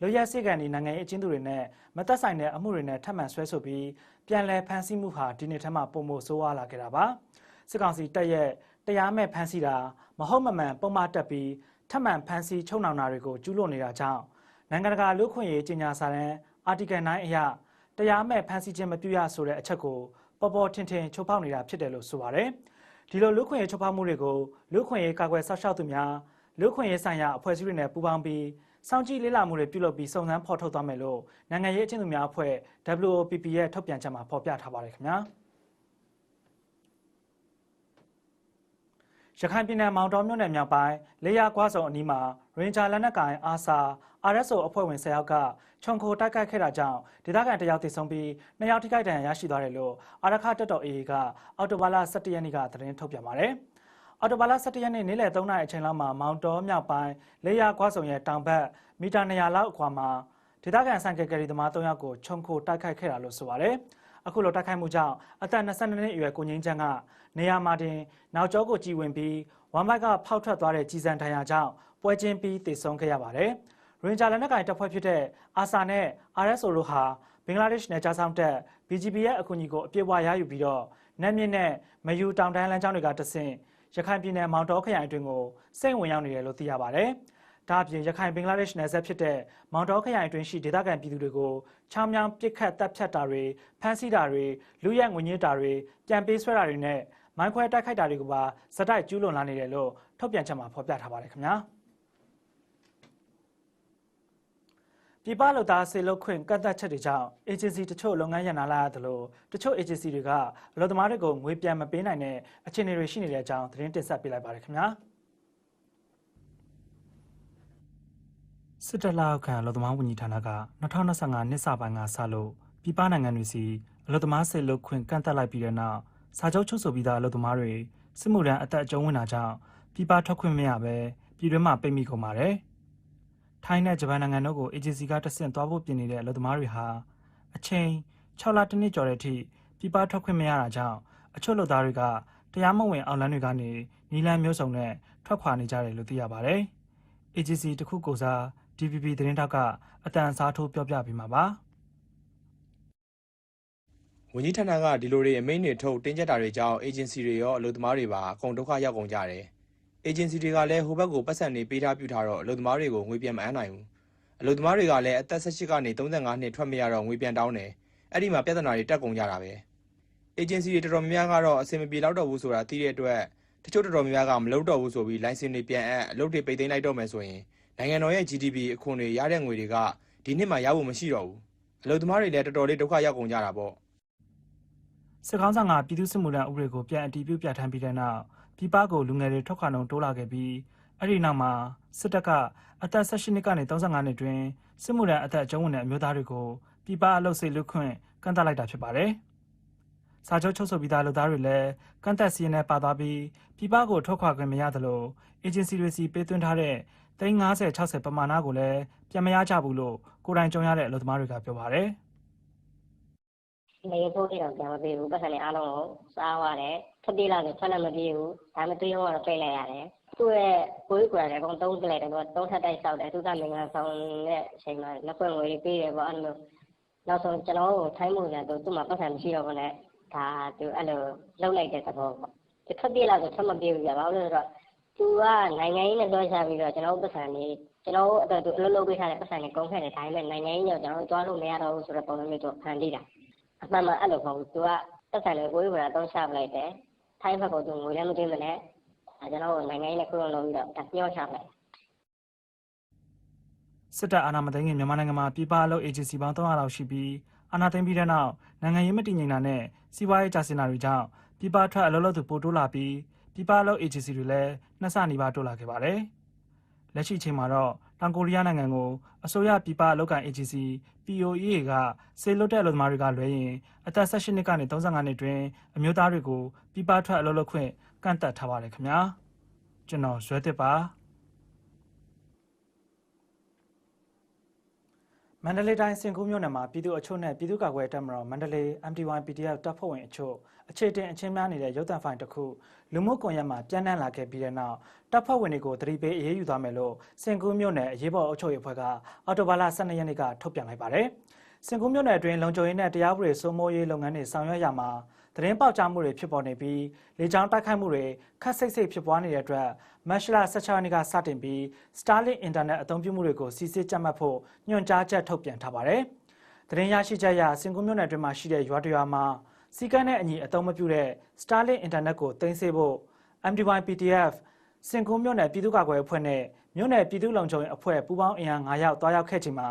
လိုရက်စစ်ကန်ဒီနိုင်ငံရေးအကျဉ်းသူတွေနဲ့မသက်ဆိုင်တဲ့အမှုတွေနဲ့ထပ်မံဆွဲဆိုပြီးပြန်လည်ဖမ်းဆီးမှုဟာဒီနေ့ထက်မှပုံမဆိုးဝါးလာခဲ့တာပါ။စစ်ကောင်စီတပ်ရဲ့ တရားမဲ့ဖမ်းဆီးတာမဟုတ်မမှန်ပုံမှန်တက်ပြီးထပ်မံဖမ်းဆီးချုပ်နှောင်တာတွေကိုကျူးလွန်နေတာကြောင့်နိုင်ငံတကာလူ့ခွင့်ရေးကြီးညာစာတမ်း Article 9အရတရားမဲ့ဖမ်းဆီးခြင်းမပြုရဆိုတဲ့အချက်ကိုပေါ်ပေါ်ထင်ထင်ချိုးဖောက်နေတာဖြစ်တယ်လို့ဆိုပါတယ်။ဒီလိုလူ့ခွင့်ရေးချိုးဖောက်မှုတွေကိုလူ့ခွင့်ရေးကာကွယ်ဆောက်ရှောက်သူများလူ့ခွင့်ရေးဆိုင်ရာအဖွဲ့အစည်းတွေနဲ့ပူးပေါင်းပြီးစောင့်ကြည့်လေ့လာမှုတွေပြုလုပ်ပြီးစုံစမ်းဖော်ထုတ်သွားမယ်လို့နိုင်ငံရေးအကျဉ်းသူများအဖွဲ့ WOPP ရဲ့ထုတ်ပြန်ချက်မှာဖော်ပြထားပါတယ်ခင်ဗျာ။ ရခိုင်ပြည်နယ်မောင်တော်မြို့နယ်မြောက်ပိုင်းလေယာကွာစုံအနီးမှာရင်ဂျာလက်နက်ကိုင်အာဆာ RSO အဖွဲ့ဝင်10ယောက်ကခြုံခိုတိုက်ခိုက်ခဲ့တာကြောင့်ဒေသခံတယောက်သေဆုံးပြီး2ယောက်ထိခိုက်ဒဏ်ရာရရှိသွားတယ်လို့အာရခတက်တော် AA ကအော်တိုဘာလ17ရက်နေ့ကသတင်းထုတ်ပြန်ပါတယ်။အော်တိုဘာလ17ရက်နေ့နေ့လယ်3နာရီအချိန်လောက်မှာမောင်တော်မြောက်ပိုင်းလေယာကွာစုံရဲ့တောင်ဘက်မီတာ200လောက်အကွာမှာဒေသခံဆိုင်ကယ်ကယ်ရီသမား3ယောက်ကိုခြုံခိုတိုက်ခိုက်ခဲ့တာလို့ဆိုပါတယ်။ အခုလိုတိုက်ခိုက်မှုကြောင့်အသက်22နှစ်အရွယ်ကိုငင်းချမ်းကနေရာမှာတင် နောက်ကျောကိုကြည်ဝင်ပြီးဝမ်ဘိုက်ကဖောက်ထွက်သွားတဲ့ကြီးစံဒဏ်ရာကြောင့်ပွဲချင်းပြီးတည်ဆုံခဲ့ရပါတယ်။ရင်ဂျာလက်နက်ကိုင်တပ်ဖွဲ့ဖြစ်တဲ့အာဆာနဲ့ RSO တို့ဟာဘင်္ဂလားဒေ့ရှ်နယ်ခြားဆောင်တပ် BGP ရဲ့အကူအညီကိုအပြည့်အဝရယူပြီးတော့နက်မြင့်နဲ့မယူတောင်တန်းလမ်းကြောင်းတွေကတဆင့်ရခိုင်ပြည်နယ်မောင်တော်ခရိုင်အတွင်းကိုစိတ်ဝင်ရောက်နေတယ်လို့သိရပါတယ်။ ဒါအပြင်ရခိုင်ဘင်္ဂလားဒေ့ရှ်နယ်စပ်ဖြစ်တဲ့မောင်တော်ခရိုင်အတွင်းရှိဒေသခံပြည်သူတွေကိုချောင်းမြောင်းပစ်ခတ်တပ်ဖြတ်တာတွေဖမ်းဆီးတာတွေလူရဲငွေညစ်တာတွေပြန်ပေးဆွဲတာတွေနဲ့မိုင်းခွဲတိုက်ခိုက်တာတွေကိုပါစတိုက်ကျူးလွန်လာနေတယ်လို့ထုတ်ပြန်ချက်မှာဖော်ပြထားပါတယ်ခင်ဗျာပြည်ပလောက်သားစေလုတ်ခွင့်ကန့်သက်ချက်တွေကြောင့် agency တချို့လုပ်ငန်းရန်နာလာရတယ်လို့တချို့ agency တွေကအလုပ်သမားတွေကိုငွေပြန်မပေးနိုင်တဲ့အခြေအနေတွေရှိနေတဲ့အကြောင်းသတင်းတင်ဆက်ပေးလိုက်ပါတယ်ခင်ဗျာ စစ်တပ်လက်အောက်ခံအလုပ်သမားဝန်ကြီးဌာနက2025နှစ်စပိုင်းကစလို့ပြည်ပနိုင်ငံတွေစီအလုပ်သမားစေလုတ်ခွင့်ကန့်သက်လိုက်ပြီးတဲ့နောက်စာချုပ်ချုပ်ဆိုပြီးသားအလုပ်သမားတွေစစ်မှုထမ်းအသက်အကျုံးဝင်တာကြောင့်ပြည်ပထွက်ခွင့်မရဘဲပြည်တွင်းမှာပိတ်မိကုန်ပါတယ်။ထိုင်းနဲ့ဂျပန်နိုင်ငံတို့ကို agency ကတဆင့်သွားဖို့ပြင်နေတဲ့အလုပ်သမားတွေဟာအချိန်6လတနှစ်ကျော်တဲ့အထိပြည်ပထွက်ခွင့်မရတာကြောင့်အချို့လုပ်သားတွေကတရားမဝင်အောင်လန်းတွေကနေနီလန်းမျိုးစုံနဲ့ထွက်ခွာနေကြတယ်လို့သိရပါတယ်။ agency တစ်ခုကိုစား DPP သတင်းတောက်ကအတန်အစားထိုးပြောပြပေးမှာပါ။ဝန်ကြီးဌာနကဒီလိုတွေအမိန့်တွေထုတ်တင်းကျပ်တာတွေကြောင့် agency တွေရောအလုပ်သမားတွေပါအကုန်ဒုက္ခရောက်ကုန်ကြတယ်။ agency တွေကလည်းဟိုဘက်ကိုပတ်စံနေပေးထားပြထားတော့အလုပ်သမားတွေကိုငွေပြန်မအမ်းနိုင်ဘူး။အလုပ်သမားတွေကလည်းအသက်18ကနေ35နှစ်ထွက်မရတော့ငွေပြန်တောင်းတယ်။အဲ့ဒီမှာပြဿနာတွေတက်ကုန်ကြတာပဲ agency တွေတော်တော်များများကတော့အဆင်မပြေတော့တော့ဘူးဆိုတာသိတဲ့အတွက်တချို့တော်တော်များများကမလုပ်တော့ဘူးဆိုပြီး license တွေပြန်အပ်အလုပ်တွေပိတ်သိမ်းလိုက်တော့မယ်ဆိုရင် နိုင်ငံတော်ရဲ့ GDP အခွန်တွေရတဲ့ငွေတွေကဒီနှစ်မှာရဖို့မရှိတော့ဘူးအလုပ်သမားတွေလည်းတော်တော်လေးဒုက္ခရောက်ကုန်ကြတာပေါ့စစ်ကောင်းဆောင်ကပြည်သူ့စစ်မှုထမ်းဥပဒေကိုပြန်အတည်ပြုပြဋ္ဌာန်းပြီးတဲ့နောက်ပြည်ပကိုလူငယ်တွေထွက်ခွာနှုန်းတိုးလာခဲ့ပြီးအဲ့ဒီနောက်မှာစစ်တပ်ကအသက်18နှစ်ကနေ35နှစ်တွင်စစ်မှုထမ်းအသက်အကျုံးဝင်တဲ့အမျိုးသားတွေကိုပြည်ပအလုပ်စေလွတ်ခွင့်ကန့်သတ်လိုက်တာဖြစ်ပါတယ်။စာချုပ်ချုပ်ဆိုပြီးသားလုပ်သားတွေလည်းကန့်သတ်စီးရင်နဲ့ပါသွားပြီးပြည်ပကိုထွက်ခွာခွင့်မရသလို agency တွေစီပေးသွင်းထားတဲ့ 350 60ပမာဏကိုလည်းပြန်မရကြဘူးလို့ကိုယ်တိုင်ကြုံရတဲ့အလုပ်သမားတွေကပြောပါတယ်။နေထိုးပြီးတော့ပြန်မပြေဘူးပတ်စံတွေအားလုံးကိုစားသွားတယ်ထွက်ပြေးလာတယ်ထွက်လည်းမပြေဘူးဒါပေမဲ့သူရုံးကတော့ပိတ်လိုက်ရတယ်သူ့ရဲ့ကိုယ်ကိုယ်ရတယ်အကုန်သုံးပြလိုက်တယ်ပေါ့သုံးထပ်တိုက်ဆောက်တယ်သူကမင်္ဂလာဆောင်တဲ့အချိန်မှာလက်ဖွင့်ငွေပေးတယ်ပေါ့အဲ့လိုနောက်ဆုံးကျွန်တော်တို့ထိုင်းမှုကြတော့သူ့မှာပတ်စံမရှိတော့ဘူးနဲ့ဒါသူအဲ့လိုလှုပ်လိုက်တဲ့သဘောပေါ့သူထွက်ပြေးလာဆိုထွက်မပြေဘူးပြဘာလို့လဲဆိုတော့ သူကနိုင်ငံရေးနဲ့တွဲချပြီးတော့ကျွန်တော်တို့ပတ်စံတွေကျွန်တော်တို့အတွက်သူအလုပ်လုပ်ပေးထားတဲ့ပတ်စံတွေကုန်ခဲ့တယ်ဒါပေမဲ့နိုင်ငံရေးနဲ့ကျွန်တော်တို့တွားလို့မရတော့ဘူးဆိုတဲ့ပုံစံမျိုးသူဖန်တီးတာအမှန်မှန်အဲ့လိုမဟုတ်ဘူးသူကတက်ဆန်လေးကိုယ်ကိုယ်ကတော့ချပလိုက်တယ်ထိုင်းဘက်ကသူငွေလည်းမသိမနဲ့အဲကျွန်တော်တို့နိုင်ငံရေးနဲ့ခုလုံးလုံးပြီးတော့ဒါပြောချပလိုက်စစ်တပ်အာဏာမသိမ်းခင်မြန်မာနိုင်ငံမှာပြည်ပအလုပ် agency ပေါင်း300လောက်ရှိပြီးအာဏာသိမ်းပြီးတဲ့နောက်နိုင်ငံရေးမတည်ငြိမ်တာနဲ့စီးပွားရေးကျဆင်းတာတွေကြောင့်ပြည်ပထွက်အလုပ်လုပ်သူပိုတိုးလာပြီး ပြည်ပအလုပ် agency တွေလည်းနှစ်ဆနီးပါးတိုးလာခဲ့ပါတယ်။လက်ရှိအချိန်မှာတော့တောင်ကိုရီးယားနိုင်ငံကိုအစိုးရပြည်ပအလုပ်ကိုင် agency POEA ကစေလွတ်တဲ့အလုပ်သမားတွေကလွှဲရင်အသက်18နှစ်ကနေ35နှစ်တွင်အမျိုးသားတွေကိုပြည်ပထွက်အလုပ်လုပ်ခွင့်ကန့်သတ်ထားပါတယ်ခင်ဗျာ။ကျွန်တော်ဇွဲတစ်ပါ မန္တလေးတိုင်းစင်ကူးမြို့နယ်မှာပြည်သူအချို့နဲ့ပြည်သူ့ကာကွယ်တပ်မတော်မန္တလေး MT1 PDF တပ်ဖွဲ့ဝင်အချို့အခြေတင်အချင်းများနေတဲ့ရုပ်သံဖိုင်တစ်ခုလူမှုကွန်ရက်မှာပြန့်နှံ့လာခဲ့ပြီးတဲ့နောက်တပ်ဖွဲ့ဝင်တွေကိုတတိပေးအရေးယူသွားမယ်လို့စင်ကူးမြို့နယ်အရေးပေါ်အုပ်ချုပ်ရေးအဖွဲ့ကအော်တိုဘာလ12ရက်နေ့ကထုတ်ပြန်လိုက်ပါတယ်။စင်ကူးမြို့နယ်အတွင်းလုံခြုံရေးနဲ့တရားဥပဒေစိုးမိုးရေးလုပ်ငန်းတွေဆောင်ရွက်ရမှာ သတင်းပေါက်ကြားမှုတွေဖြစ်ပေါ်နေပြီးလေကြောင်းတိုက်ခိုက်မှုတွေခက်စိတ်စိတ်ဖြစ်ပွားနေတဲ့အတွက်မက်ရှလာ16ရက်နေ့ကစတင်ပြီး Starlink Internet အသုံးပြုမှုတွေကိုစီစစ်ကြမှတ်ဖို့ညွှန်ကြားချက်ထုတ်ပြန်ထားပါတယ်။သတင်းရရှိချက်အရစင်ကူးမြို့နယ်အတွင်းမှာရှိတဲ့ရွာတရွာမှာစီကန်းနဲ့အညီအသုံးမပြုတဲ့ Starlink Internet ကိုတင်ဆေးဖို့ MDY PDF စင်ကူးမြို့နယ်ပြည်သူ့ကာကွယ်အဖွဲ့နဲ့မြို့နယ်ပြည်သူ့လုံခြုံရေးအဖွဲ့ပူးပေါင်းအင်အား9ယောက်တွားရောက်ခဲ့ချိန်မှာ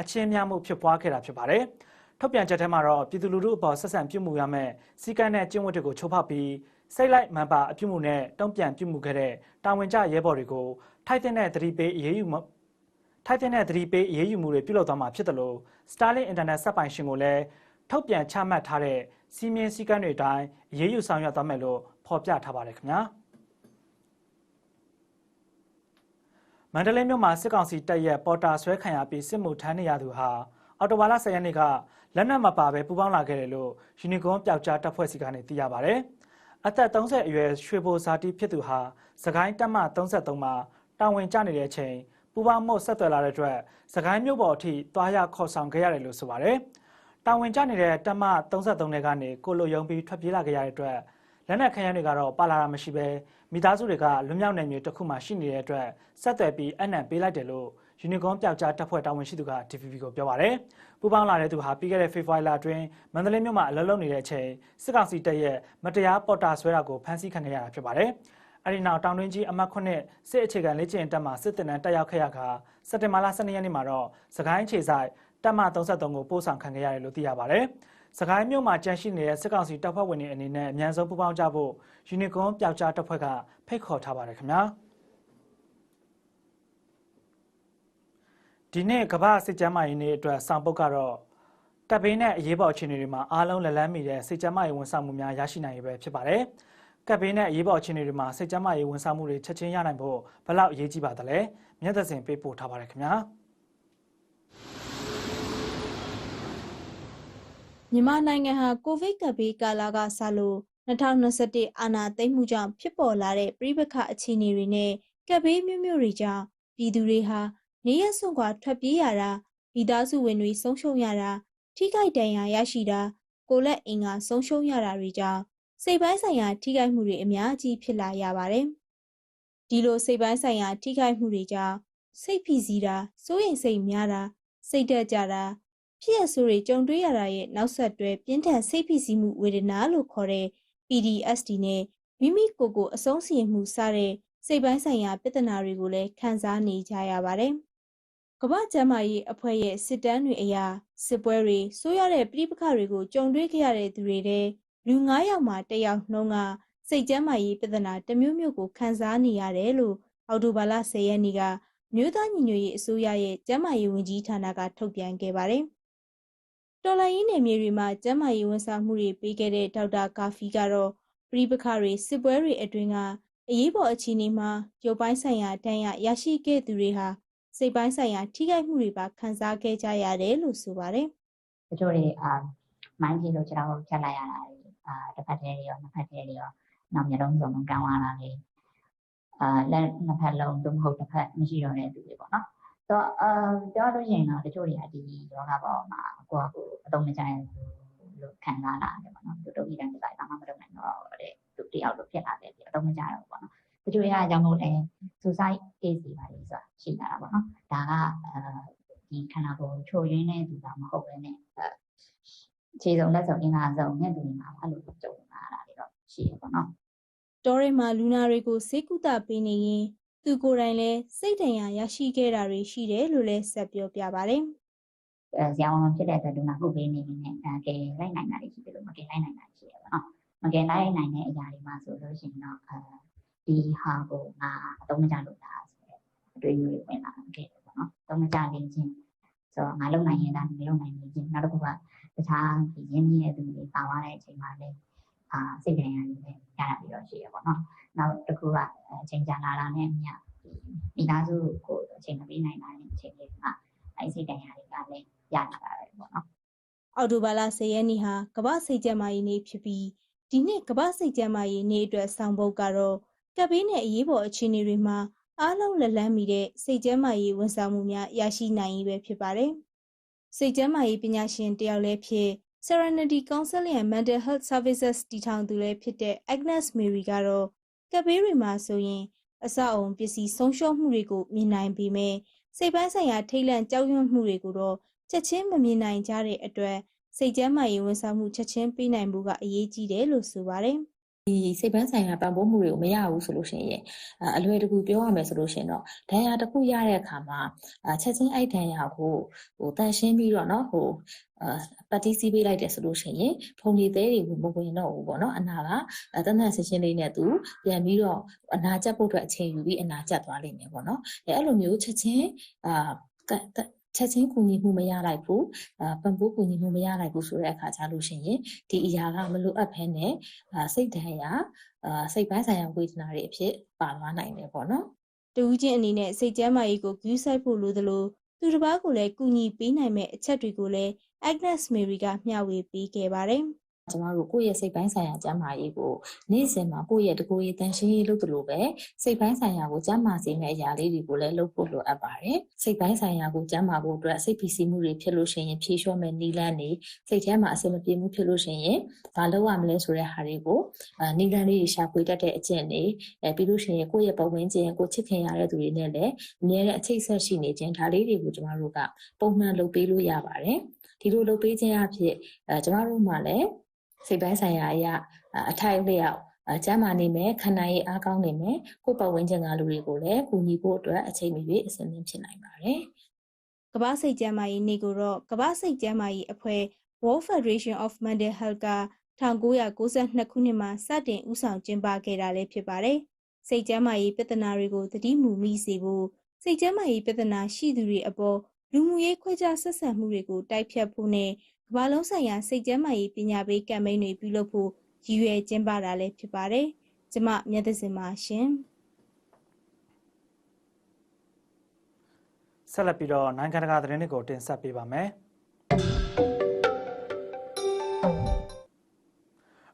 အချင်းများမှုဖြစ်ပွားခဲ့တာဖြစ်ပါတယ်။ ထုတ်ပြန်ချက်ထဲမှာတော့ပြည်သူလူထုအပေါ်ဆက်ဆံပြုမှုရမယ့်စီကန်းနဲ့ကျင့်ဝတ်တွေကိုချိုးဖောက်ပြီးစိတ်လိုက်မှန်ပါအပြုမှုနဲ့တုံ့ပြန်ပြုမှုခဲ့တဲ့တာဝန်ကျရဲဘော်တွေကိုထိုက်တဲ့သတိပေးအရေးယူမှုထိုက်တဲ့သတိပေးအရေးယူမှုတွေပြုလုပ်သွားမှာဖြစ်တယ်လို့ Starlink Internet စက်ပိုင်ရှင်ကိုလည်းထုတ်ပြန်ချမှတ်ထားတဲ့စီမင်းစည်းကမ်းတွေအတိုင်းအရေးယူဆောင်ရွက်သွားမယ်လို့ဖော်ပြထားပါတယ်ခင်ဗျာမန္တလေးမြို့မှာစစ်ကောင်စီတပ်ရဲ့ပေါ်တာဆွဲခံရပြီးစစ်မှုထမ်းနေရသူဟာအော်တိုဘာလ10ရက်နေ့က လက်နက်မပါဘဲပူးပေါင်းလာခဲ့တယ်လို့ယူနီကွန်ပျောက်ကြားတပ်ဖွဲ့စီကနေသိရပါဗျ။အသက်30အရွယ်ရွှေဘိုဇာတိဖြစ်သူဟာစကိုင်းတပ်မ33မှာတာဝန်ကျနေတဲ့အချိန်ပူပေါင်းမို့ဆက်သွယ်လာတဲ့အတွက်စကိုင်းမြို့ပေါ်အထိတွားရခေါ်ဆောင်ခဲ့ရတယ်လို့ဆိုပါတယ်။တာဝန်ကျနေတဲ့တပ်မ33တွေကနေကိုလိုယုံပြီးထွက်ပြေးလာခဲ့ရတဲ့အတွက်လက်နက်ခရမ်းတွေကတော့ပါလာတာမရှိဘဲမိသားစုတွေကလွတ်မြောက်နေမျိုးတစ်ခုမှရှိနေတဲ့အတွက်ဆက်သွယ်ပြီးအနံပေးလိုက်တယ်လို့ ယူနီကွန်ပျောက်ကြားတပ်ဖွဲ့တာဝန်ရှိသူက TVB ကိုပြောပါတယ်။ပူပေါင်းလာတဲ့သူဟာပြီးခဲ့တဲ့ဖေဖော်ဝါရီလအတွင်းမန္တလေးမြို့မှာအလုပ်လုပ်နေတဲ့အချိန်စစ်ကောင်စီတပ်ရဲ့မတရားပေါ်တာဆွဲတာကိုဖမ်းဆီးခံခဲ့ရတာဖြစ်ပါတယ်။အဲဒီနောက်တောင်တွင်းကြီးအမှတ်9စစ်အခြေခံလေ့ကျင့်တပ်မှစစ်တပ်နန်းတက်ရောက်ခဲ့ရခါစက်တင်ဘာလ12ရက်နေ့မှာတော့စကိုင်းခြေဆိုင်တပ်မ33ကိုပို့ဆောင်ခံခဲ့ရတယ်လို့သိရပါတယ်။စကိုင်းမြို့မှာကြန့်ရှိနေတဲ့စစ်ကောင်စီတပ်ဖွဲ့ဝင်တွေအနေနဲ့အမြန်ဆုံးပူးပေါင်းကြဖို့ယူနီကွန်ပျောက်ကြားတပ်ဖွဲ့ကဖိတ်ခေါ်ထားပါတယ်ခင်ဗျာ။ ဒီနေ့ကမ္ဘာစစ်ကျမ်းမာရေးနေ့အတွက်ဆောင်ပုတ်ကတော့တပ်ဘေးနဲ့အရေးပေါ်အခြေအနေတွေမှာအားလုံးလက်လန်းမီတဲ့စစ်ကျမ်းမာရေးဝန်ဆောင်မှုများရရှိနိုင်ရေးပဲဖြစ်ပါတယ်။ကပ်ဘေးနဲ့အရေးပေါ်အခြေအနေတွေမှာစစ်ကျမ်းမာရေးဝန်ဆောင်မှုတွေချက်ချင်းရနိုင်ဖို့ဘယ်လောက်အရေးကြီးပါသလဲ။မျက်သက်စင်ပေးပို့ထားပါတယ်ခင်ဗျာ။မြန်မာနိုင်ငံဟာကိုဗစ်ကပ်ဘေးကာလကစလို့2021အာဏာသိမ်းမှုကြောင့်ဖြစ်ပေါ်လာတဲ့ပြည်ပခအခြေအနေတွေနဲ့ကပ်ဘေးမျိုးမျိုးတွေကြောင့်ပြည်သူတွေဟာ နေရစွန့်ခွာထွက်ပြေးရတာမိသားစုဝင်တွေဆုံးရှုံးရတာထိခိုက်ဒဏ်ရာရရှိတာကိုယ်လက်အင်္ဂါဆုံးရှုံးရတာတွေကြောင့်စိတ်ပိုင်းဆိုင်ရာထိခိုက်မှုတွေအများကြီးဖြစ်လာရပါတယ်။ဒီလိုစိတ်ပိုင်းဆိုင်ရာထိခိုက်မှုတွေကြောင့်စိတ်ဖိစီးတာစိုးရိမ်စိတ်များတာစိတ်တက်ကြတာဖြဖြစ်ရဆိုးတွေကြုံတွေ့ရတာရဲ့နောက်ဆက်တွဲပြင်းထန်စိတ်ဖိစီးမှုဝေဒနာလို့ခေါ်တဲ့ PDSD နဲ့မိမိကိုယ်ကိုအဆုံးစီရင်မှုစတဲ့စိတ်ပိုင်းဆိုင်ရာပြဿနာတွေကိုလည်းခံစားနေကြရပါတယ်။ ကမ္ဘာ့ကျန်းမာရေးအဖွဲ့ရဲ့စစ်တမ်းတွေအရစစ်ပွဲတွေဆိုးရတဲ့ပြိပခတွေကိုကြုံတွေ့ခဲ့ရတဲ့သူတွေတဲ့လူ9ယောက်မှာ1ယောက်နှုန်းကစိတ်ကျန်းမာရေးပြဿနာတစ်မျိုးမျိုးကိုခံစားနေရတယ်လို့အော်တိုဘာလ10ရက်နေ့ကမြို့သားညီညွတ်ရေးအစိုးရရဲ့ကျန်းမာရေးဝန်ကြီးဌာနကထုတ်ပြန်ခဲ့ပါတယ်။တော်လိုင်းရေးနယ်မြေတွေမှာကျန်းမာရေးဝန်ဆောင်မှုတွေပေးခဲ့တဲ့ဒေါက်တာကာဖီကတော့ပြိပခတွေစစ်ပွဲတွေအတွင်းကအရေးပေါ်အခြေအနေမှာရုပ်ပိုင်းဆိုင်ရာတန်ရရရှိခဲ့သူတွေဟာ စိတ်ပိုင်းဆိုင်ရာထိခိုက်မှုတွေပါခံစားခဲ့ကြရတယ်လို့ဆိုပါတယ်။တချို့တွေအာမိုင်းကြီးလို့ကျွန်တော်ဖြတ်လိုက်ရတာတွေအာတစ်ဖက်တည်းတွေရောနှစ်ဖက်တည်းတွေရောနောက်မျိုးလုံးစုံလုံးကောင်းလာတာတွေအာလက်နှစ်ဖက်လုံးသို့မဟုတ်တစ်ဖက်မရှိတော့တဲ့သူတွေပေါ့နော်ဆိုတော့အာပြောလို့ရှိရင်တော့တချို့တွေကဒီယောဂပေါ်မှာကိုယ့်အကိုအသုံးမကျရင်လို့ခံစားလာတယ်ပေါ့နော်သူတို့ဒီတိုင်းဒီတိုင်းဘာမှမလုပ်နိုင်တော့တဲ့သူတယောက်လိုဖြစ်လာတယ်ဒီအသုံးမကျတော့ပေါ့နော် တချို့တွေကကြောင့်မို့လဲ suicide case တွေပါလေဆိုတာရှိလာတာပေါ့နော်ဒါကအဲဒီခန္ဓာကိုယ်ချို့ရင်းနေသူကမဟုတ်ဘဲနဲ့ခြေစုံလက်စုံအင်္ဂါစုံနဲ့သူတွေမှာအဲ့လိုကြုံလာတာတွေတော့ရှိရပေါ့နော်တောထဲမှာလူနာတွေကိုစေကုသပေးနေရင်သူကိုယ်တိုင်လည်းစိတ်ဒဏ်ရာရရှိခဲ့တာတွေရှိတယ်လို့လည်းဆက်ပြောပြပါတယ်အဲဇာဝန်ဖြစ်တဲ့အတွက်လူနာခုပေးနေနေနဲ့အဲကဲလိုက်နိုင်တာတွေရှိတယ်လို့မကဲလိုက်နိုင်တာရှိရပါတော့မကဲလိုက်နိုင်တဲ့အရာတွေမှာဆိုလို့ရှိရင်တော့အဲ ဒီဟာကိုငါအသုံးမကျလို့လားဆိုတဲ့အတွေ့အကြုံတွေဝင်လာခဲ့တယ်ပေါ့နော်အသုံးမကျနေချင်းဆိုတော့ငါလုံနိုင်ရင်ဒါမလုံနိုင်နေချင်းနောက်တစ်ခုကတခြားဒီရင်းနှီးတဲ့သူတွေပါသွားတဲ့အချိန်မှာလည်းအာစိတ်ကြံရည်လည်းရတာပြီးတော့ရှိရပေါ့နော်နောက်တစ်ခုကအချိန်ကြာလာတာနဲ့အမျှမိသားစုကိုအချိန်မပေးနိုင်တာတဲ့အချိန်လေးမှာအဲစိတ်ကြံရည်တွေကလည်းရလာတာပဲပေါ့နော်။အော်တိုဘာလ10ရက်နေ့ဟာကမ္ဘာစိတ်ကျန်းမာရေးနေ့ဖြစ်ပြီးဒီနှစ်ကမ္ဘာစိတ်ကျန်းမာရေးနေ့အတွက်ဆောင်ပုဒ်ကတော့ ကပ်ဘေးနဲ့အရေးပေါ်အခြေအနေတွေမှာအားလုံးလက်လန်းမီတဲ့စိတ်ကျန်းမာရေးဝန်ဆောင်မှုများရရှိနိုင်ရေးပဲဖြစ်ပါတယ်။စိတ်ကျန်းမာရေးပညာရှင်တယောက်လည်းဖြစ် Serenity Counseling and Mental Health Services တည်ထောင်သူလည်းဖြစ်တဲ့ Agnes Mary ကတော့ကပ်ဘေးတွေမှာဆိုရင် အဆောက်အုံပစ္စည်းဆုံးရှုံးမှုတွေကိုမြင်နိုင်ပေမဲ့စိတ်ပိုင်းဆိုင်ရာထိတ်လန့်ကြောက်ရွံ့မှုတွေကိုတော့ချက်ချင်းမမြင်နိုင်ကြတဲ့အတွက်စိတ်ကျန်းမာရေးဝန်ဆောင်မှုချက်ချင်းပေးနိုင်မှုကအရေးကြီးတယ်လို့ဆိုပါတယ်။ ဒီစိတ်ပန်းဆိုင်ရာပံ့ပိုးမှုတွေကိုမရဘူးဆိုလို့ရှိရင်အအလွယ်တကူပြောရမယ်ဆိုလို့ရှိရင်တော့ဒဏ်ရာတစ်ခုရတဲ့အခါမှာအချက်ချင်းအဲ့ဒဏ်ရာကိုဟိုတန်ရှင်းပြီးတော့เนาะဟိုအာပတ်တီးစီးပေးလိုက်တယ်ဆိုလို့ရှိရင်ဖုန်ဒီသေးတွေဝင်မဝင်တော့ဘူးပေါ့နော်အနာကတန်းတန်းဆင်းရှင်းလေးနဲ့သူပြန်ပြီးတော့အနာကျက်ဖို့အတွက်အချိန်ယူပြီးအနာကျက်သွားလိမ့်မယ်ပေါ့နော်အဲအဲ့လိုမျိုးချက်ချင်းအာ ချက်ချင်းကူညီမှုမရလိုက်ဘူးအာပံ့ပိုးကူညီမှုမရလိုက်ဘူးဆိုတဲ့အခါကျလို့ရှိရင်ဒီအရာကမလိုအပ်ဘဲနဲ့အာစိတ်ဒဏ်ရာအာစိတ်ပိုင်းဆိုင်ရာဝေဒနာတွေအဖြစ်ပါသွားနိုင်တယ်ပေါ့နော်တူးချင်းအနေနဲ့စိတ်ကျန်းမာရေးကိုဂရုစိုက်ဖို့လိုသလိုသူတစ်ပါးကိုလည်းကူညီပေးနိုင်မဲ့အချက်တွေကိုလည်း Agnes Mary ကမျှဝေပေးခဲ့ပါတယ်။ ကျမတို့ကိုယ့်ရဲ့စိတ်ပိုင်းဆိုင်ရာကျန်းမာရေးကိုနေ့စဉ်မှာကိုယ့်ရဲ့တကူရေးတန်ရှင်းရေးလုပ်သလိုပဲစိတ်ပိုင်းဆိုင်ရာကိုကျန်းမာစေမယ့်အရာလေးတွေကိုလည်းလုပ်ဖို့လိုအပ်ပါတယ်စိတ်ပိုင်းဆိုင်ရာကိုကျန်းမာဖို့အတွက်စိတ်ဖိစီးမှုတွေဖြစ်လို့ရှိရင်ဖြေလျှော့မဲ့နည်းလမ်းတွေစိတ်ထဲမှာအဆင်မပြေမှုဖြစ်လို့ရှိရင်ဘာလုပ်ရမလဲဆိုတဲ့ဟာတွေကိုအာနည်းလမ်းလေးတွေရှာဖွေတတ်တဲ့အကျင့်တွေအဲပြီးလို့ရှိရင်ကိုယ့်ရဲ့ပတ်ဝန်းကျင်ကိုချစ်ခင်ရတဲ့သူတွေနဲ့လည်းအများနဲ့အချိတ်ဆက်ရှိနေခြင်းဒါလေးတွေကိုကျမတို့ကပုံမှန်လုပ်ပေးလို့ရပါတယ်ဒီလိုလုပ်ပေးခြင်းအဖြစ်အဲကျမတို့မှလည်း စိတ်ပိုင်းဆိုင်ရာအရာအထိုက်လျောက်အကျမ်းမာနေမယ်ခန္ဓာရေးအားကောင်းနေမယ်ကိုယ်ပတ်ဝန်းကျင်ကလူတွေကိုလည်းကူညီဖို့အတွက်အချိန်မီပြီးအဆင်သင့်ဖြစ်နိုင်ပါတယ်ကမ္ဘာစိတ်ကျန်းမာရေးနေ့ကိုတော့ကမ္ဘာစိတ်ကျန်းမာရေးအဖွဲ့ World Federation of Mental Health က1992ခုနှစ်မှာစတင်ဦးဆောင်ကျင်းပခဲ့တာလည်းဖြစ်ပါတယ်။စိတ်ကျန်းမာရေးပြဿနာတွေကိုသတိမူမိစေဖို့စိတ်ကျန်းမာရေးပြဿနာရှိသူတွေအပေါ် လူမှုရေးခွဲခြားဆက်ဆံမှုတွေကိုတိုက်ဖြတ်ဖို့နဲ့ကမ္ဘာလုံးဆိုင်ရာစိတ်ကျန်းမာရေးပညာပေးကမ်ပိန်းတွေပြုလုပ်ဖို့ရည်ရွယ်ကျင်းပတာလည်းဖြစ်ပါတယ်။ကျမမြတ်သစင်ပါရှင်။ဆက်လက်ပြီးတော့နိုင်ငံတကာသတင်းတွေကိုတင်ဆက်ပေးပါမယ်။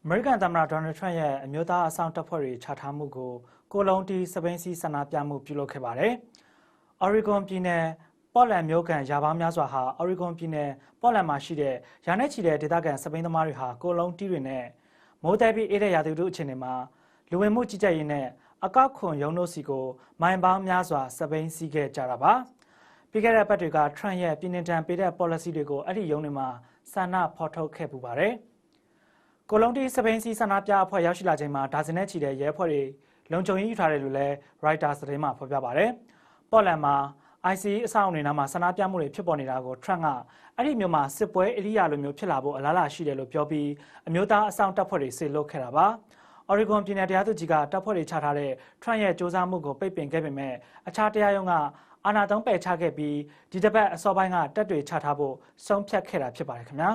အမေရိကန်သမ္မတဒေါ်နယ်ထရန့်ရဲ့အမျိုးသားအဆောင်တပ်ဖွဲ့တွေချထားမှုကိုကိုလုံးတီစပိန်စီဆန္ဒပြမှုပြုလုပ်ခဲ့ပါတယ်။ Oregon ပြည်နယ် ပေါ်လန်မြို့ကန်ယာဘာများစွာဟာ Oregon ပြည်နယ်ပေါ်လန်မှာရှိတဲ့ရာနဲ့ချီတဲ့ဒေသခံစပိန်သမားတွေဟာကိုလုံးတီတွေနဲ့မိုးတဲပြီးအေးတဲ့ရာသီဥတုအခြေအနေမှာလူဝင်မှုကြီးကြပ်ရေးနဲ့အကောက်ခွန်ရုံးတို့စီကိုမိုင်ပေါင်းများစွာစပိန်စီးခဲ့ကြတာပါ။ပြီးခဲ့တဲ့ပတ်တွေကထရန့်ရဲ့ပြည်နှင်တန်ပေးတဲ့ policy တွေကိုအဲ့ဒီရုံးတွေမှာဆန္ဒဖော်ထုတ်ခဲ့ပူပါတယ်။ကိုလုံးတီစပိန်စီဆန္ဒပြအဖွဲ့ရောက်ရှိလာချိန်မှာဒါဇင်နဲ့ချီတဲ့ရဲအဖွဲ့တွေလုံခြုံရေးယူထားတယ်လို့လည်း Reuters သတင်းမှာဖော်ပြပါတယ်။ပေါ်လန်မှာ ICE အဆောက်အုံတွေနားမှာဆန္ဒပြမှုတွေဖြစ်ပေါ်နေတာကို Trump ကအဲ့ဒီမျိုးမှာစစ်ပွဲအရိယာလိုမျိုးဖြစ်လာဖို့အလားအလာရှိတယ်လို့ပြောပြီးအမျိုးသားအဆောင်တပ်ဖွဲ့တွေဆေလွတ်ခဲ့တာပါ။ Oregon ပြည်နယ်တရားသူကြီးကတပ်ဖွဲ့တွေချထားတဲ့ Trump ရဲ့စ조사မှုကိုပိတ်ပင်ခဲ့ပေမဲ့အခြားတရားရုံးကအာဏာသုံးပယ်ချခဲ့ပြီးဒီတစ်ပတ်အစောပိုင်းကတပ်တွေချထားဖို့ဆုံးဖြတ်ခဲ့တာဖြစ်ပါတယ်ခင်ဗျာ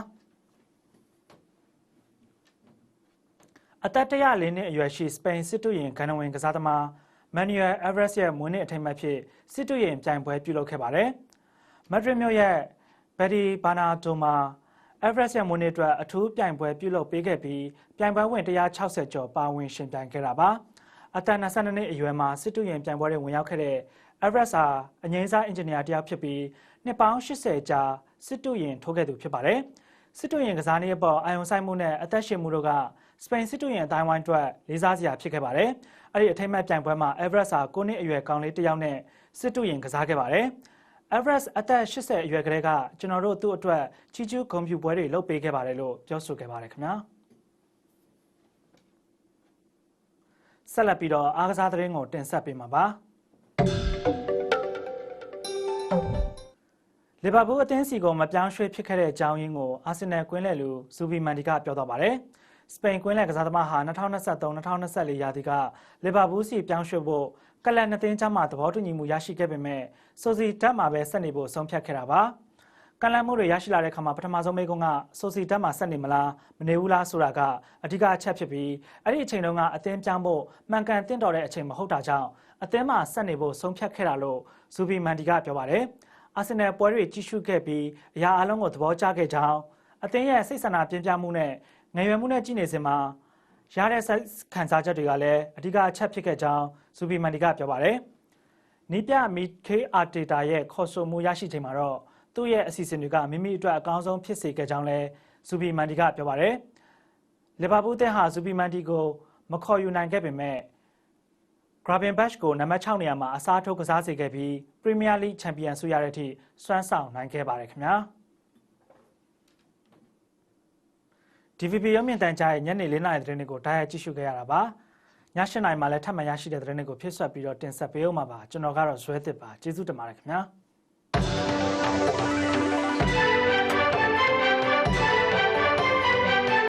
အသက်104နှစ်အရွယ်ရှိစပိန်စစ်တူရင်ဂန္ဓဝင်ကစားသမား မန်နျူယ်အဗရက်စ်ရဲ့မွေးနေ့အထိမ်းအမှတ်ဖြစ်စစ်တူရင်ပြိုင်ပွဲပြုလုပ်ခဲ့ပါတယ်မက်ဒရစ်မြို့ရဲ့ဘယ်ဒီဘာနာဒိုမာ Everest ရဲ့မွေးနေ့အတွက်အထူးပြိုင်ပွဲပြုလုပ်ပေးခဲ့ပြီးပြိုင်ပွဲဝင်160ကျော်ပါဝင်ရှင်ပြိုင်ခဲ့တာပါအသက်22နှစ်အရွယ်မှာစစ်တူရင်ပြိုင်ပွဲတွေဝင်ရောက်ခဲ့တဲ့ Everest ဟာအငိမ့်စားအင်ဂျင်နီယာတယောက်ဖြစ်ပြီးနှစ်ပေါင်း80ကြာစစ်တူရင်ထိုးခဲ့သူဖြစ်ပါတယ် စစ်တူရင်ကစားနည်းအပေါ်အာယုံဆိုင်မှုနဲ့အသက်ရှင်မှုတို့ကစပိန်စစ်တူရင်အတိုင်းဝိုင်းအတွက်လေးစားစရာဖြစ်ခဲ့ပါတယ်အဲ့ဒီအထိမ်းအမှတ်ပြိုင်ပွဲမှာ Everest ဟာ9နှစ်အရွယ်ကောင်လေးတစ်ယောက်နဲ့စစ်တူရင်ကစားခဲ့ပါတယ် Everest အသက်80အရွယ်ကလေးကကျွန်တော်တို့သူ့အတွက်ချီးကျူးဂုဏ်ပြုပွဲတွေလုပ်ပေးခဲ့ပါတယ်လို့ပြောဆိုခဲ့ပါတယ်ခင်ဗျာဆက်လက်ပြီးတော့အားကစားသတင်းကိုတင်ဆက်ပေးမှာပါ လီဗာပူးအသင်းစီကိုမပြောင်းရွှေ့ဖြစ်ခဲ့တဲ့အကြောင်းရင်းကိုအာဆင်နယ်ကွင်းလယ်လူဇူဘီမန်ဒီကပြောသွားပါတယ်။စပိန်ကွင်းလယ်ကစားသမားဟာ2023-2024ရာသီကလီဗာပူးစီပြောင်းရွှေ့ဖို့ကလန်နှစ်သင်းကြားမှာသဘောတူညီမှုရရှိခဲ့ပေမဲ့ဆိုစီတက်မှာပဲဆက်နေဖို့ဆုံးဖြတ်ခဲ့တာပါ။ကလန်မှုတွေရရှိလာတဲ့အခါမှာပထမဆုံးမိကုန်းကဆိုစီတက်မှာဆက်နေမလားမနေဘူးလားဆိုတာကအဓိကအချက်ဖြစ်ပြီးအဲ့ဒီအချိန်တုန်းကအသင်းပြောင်းဖို့မှန်ကန်တင့်တော်တဲ့အချိန်မဟုတ်တာကြောင့်အသင်းမှာဆက်နေဖို့ဆုံးဖြတ်ခဲ့တာလို့ဇူဘီမန်ဒီကပြောပါတယ်။ အာဆင်နယ်ပွဲတွေကြီးစုခဲ့ပြီးအရာအလုံးကိုသဘောကျခဲ့ကြောင်းအသင်းရဲ့စိတ်ဆန္ဒပြင်းပြမှုနဲ့ငယ်ရွယ်မှုနဲ့ကြည်နေစင်မှာရတဲ့ခံစားချက်တွေကလည်းအဓိကအချက်ဖြစ်ခဲ့ကြောင်းဇူဘီမန်ဒီကပြောပါတယ်။နီးပြမီခေအာတေတာရဲ့ခေါ်ဆိုမှုရရှိချိန်မှာတော့သူ့ရဲ့အစီအစဉ်တွေကမိမိအတွက်အကောင်းဆုံးဖြစ်စေခဲ့ကြောင်းလည်းဇူဘီမန်ဒီကပြောပါတယ်။လီဗာပူးတဲ့ဟာဇူဘီမန်ဒီကိုမခေါ်ယူနိုင်ခဲ့ပေမဲ့ Gravenberch ကိုနံပါတ်6နေရာမှာအစားထိုးကစားစေခဲ့ပြီး Premier League Champion ဆုရတဲ့အထိစွမ်းဆောင်နိုင်ခဲ့ပါတယ်ခင်ဗျာ DVB ရုံးမြင့်တန်ကြားရဲ့ညနေ၄နာရီသတင်းတွေကိုဒါရိုက်ကြည့်ရှုခဲ့ရတာပါည၈နာရီမှာလည်းထပ်မံရရှိတဲ့သတင်းတွေကိုဖြည့်ဆွတ်ပြီးတော့တင်ဆက်ပေးအောင်ပါပါကျွန်တော်ကတော့ဇွဲသစ်ပါကျေးဇူးတင်ပါတယ်ခင်ဗျာ